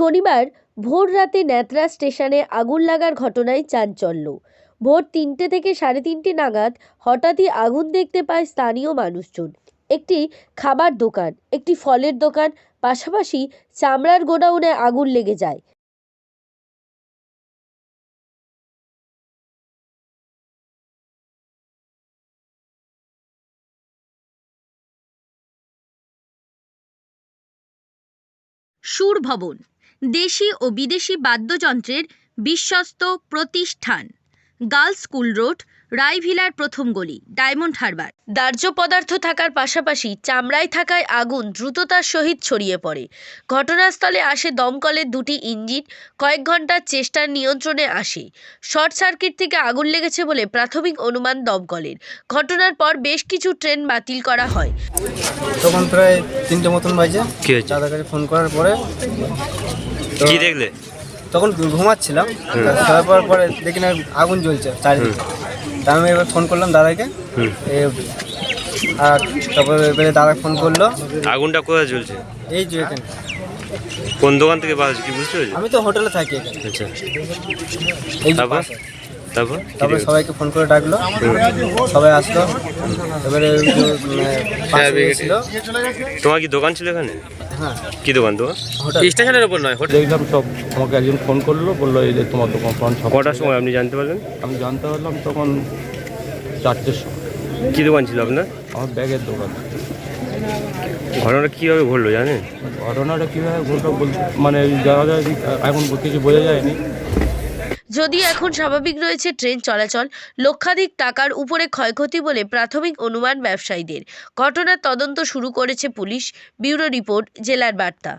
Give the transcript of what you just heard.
শনিবার ভোর রাতে ন্যাতরা স্টেশনে আগুন লাগার ঘটনায় চাঞ্চল্য। ভোর তিনটে থেকে সাড়ে তিনটে নাগাদ হঠাৎই আগুন দেখতে পায় স্থানীয় মানুষজন। একটি খাবার দোকান, একটি ফলের দোকান, পাশাপাশি চামড়ার গোডাউনে আগুন লেগে যায়। সুর ভবন দেশি ও বিদেশি বাদ্যযন্ত্রের বিশ্বস্ত প্রতিষ্ঠান। গার্লস স্কুল রোড রায়ভিলার প্রথম গলি ডায়মন্ড হারবার। দাহ্য পদার্থ থাকার পাশাপাশি চামড়ায় থাকায় আগুন দ্রুততার সহিত ছড়িয়ে পড়ে। ঘটনাস্থলে আসে দমকলের দুটি ইঞ্জিন কয়েক ঘণ্টার চেষ্টার নিয়ন্ত্রণে আসে। শর্ট সার্কিট থেকে আগুন লেগেছে বলে প্রাথমিক অনুমান দমকলের। ঘটনার পর বেশ কিছু ট্রেন বাতিল করা হয়। তখন প্রায় তিনটে মতন বাজে। কাছে ফোন করার পরে কি দেখলে? তখন ঘুমাচ্ছিলাম শোয়ার পর দেখি না আগুন জ্বলছে চারিদিকে। তা আমি এবার ফোন করলাম দাদাকে। এ, আর তারপরে এবারে দাদা ফোন করল। আগুনটা কোথায় জ্বলছে? এই যে এখানে। কোন দোকান থেকে বাজছে কি বুঝতে পেরেছি? আমি তো হোটেলে থাকি এখানে। আচ্ছা। এই যে তারপর? পাশে। তারপর? সবাইকে ফোন করে ডাকলো। সবাই আসলো। এবারে মানে, ছিল। তোমার কি দোকান ছিল এখানে? হ্যাঁ। কি দোকান তোমার? স্টেশনের উপর নয় হোটেল। দেখলাম সব আমাকে একজন ফোন করল বলল এই যে তোমার দোকান ফোন কটার সময় আপনি জানতে পারলেন? আমি জানতে পারলাম তখন চারটের সময়। কি দোকান ছিল আপনার? আমার ব্যাগের দোকান। ঘটনাটা কীভাবে ঘটলো জানেন? ঘটনাটা কীভাবে ঘটলো বলতে মানে যারা যায় এখন কিছু বোঝা যায়নি যদিও এখন স্বাভাবিক রয়েছে ট্রেন চলাচল, লক্ষাধিক টাকার উপরে ক্ষয়ক্ষতি বলে প্রাথমিক অনুমান ব্যবসায়ীদের। ঘটনার তদন্ত শুরু করেছে পুলিশ, ব্যুরো রিপোর্ট, জেলার বার্তা।